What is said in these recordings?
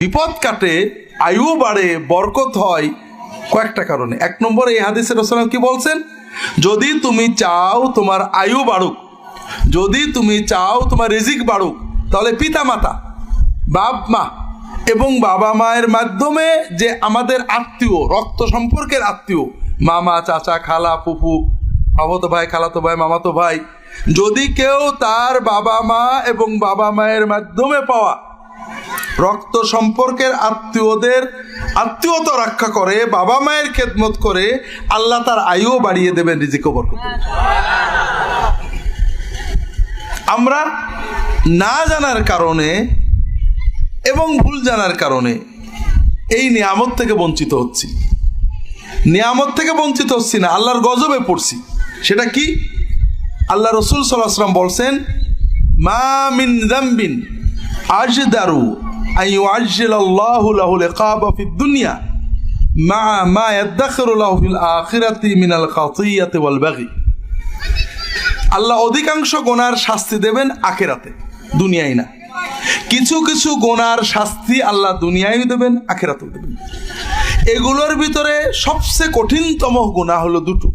বিপদ কাটে, আয়ু বাড়ে, বরকত হয় কয়েকটা কারণে। এক নম্বর এই হাদিসের রসলাম কি বলছেন? যদি তুমি চাও তোমার আয়ু বাড়ুক, যদি তুমি চাও তোমার রিজিক বাড়ুক, তাহলে পিতা মাতা বাপ মা এবং বাবা মায়ের মাধ্যমে যে আমাদের আত্মীয়, রক্ত সম্পর্কের আত্মীয়, মামা, চাচা, খালা, ফুফু আবত ভাই, খালাতো ভাই, মামাতো ভাই, যদি কেউ তার বাবা মা এবং বাবা মায়ের মাধ্যমে পাওয়া রক্ত সম্পর্কের আত্মীয়দের আত্মীয়তা রক্ষা করে, বাবা মায়ের খেদমত করে, আল্লাহ তার আয়ুও বাড়িয়ে দেবেন, রিজিক বরকত। আমরা না জানার কারণে এবং ভুল জানার কারণে এই নিয়ামত থেকে বঞ্চিত হচ্ছি। নিয়ামত থেকে বঞ্চিত হচ্ছি না, আল্লাহর গজবে পড়ছি। সেটা কি? আল্লাহ রসুল সাল্লাহাম বলছেন, মা মিন দাম্বিন আজদারু আজ্জিল আল্লাহু লাহুল ইকাবা ফিদ দুনিয়া মা মা ইয়াদাখিরু লাহু ফিল আখিরাতি মিনাল খাতিয়াতি ওয়াল বাগি আল্লাহ অধিকাংশ গোনার শাস্তি দেবেন আখেরাতে, দুনিয়ায় না। কিছু কিছু গোনার শাস্তি আল্লাহ দুনিয়ায় দেবেন, আখেরাতেও দেবেন। এগুলোর ভিতরে সবচেয়ে কঠিনতম গোনা হলো দুটো।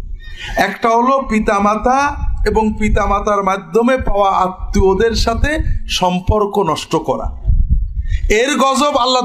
একটা হলো পিতামাতা এবং পিতামাতার মাধ্যমে পাওয়া আত্মীয়দের সাথে সম্পর্ক নষ্ট করা। এর গজব আল্লাহ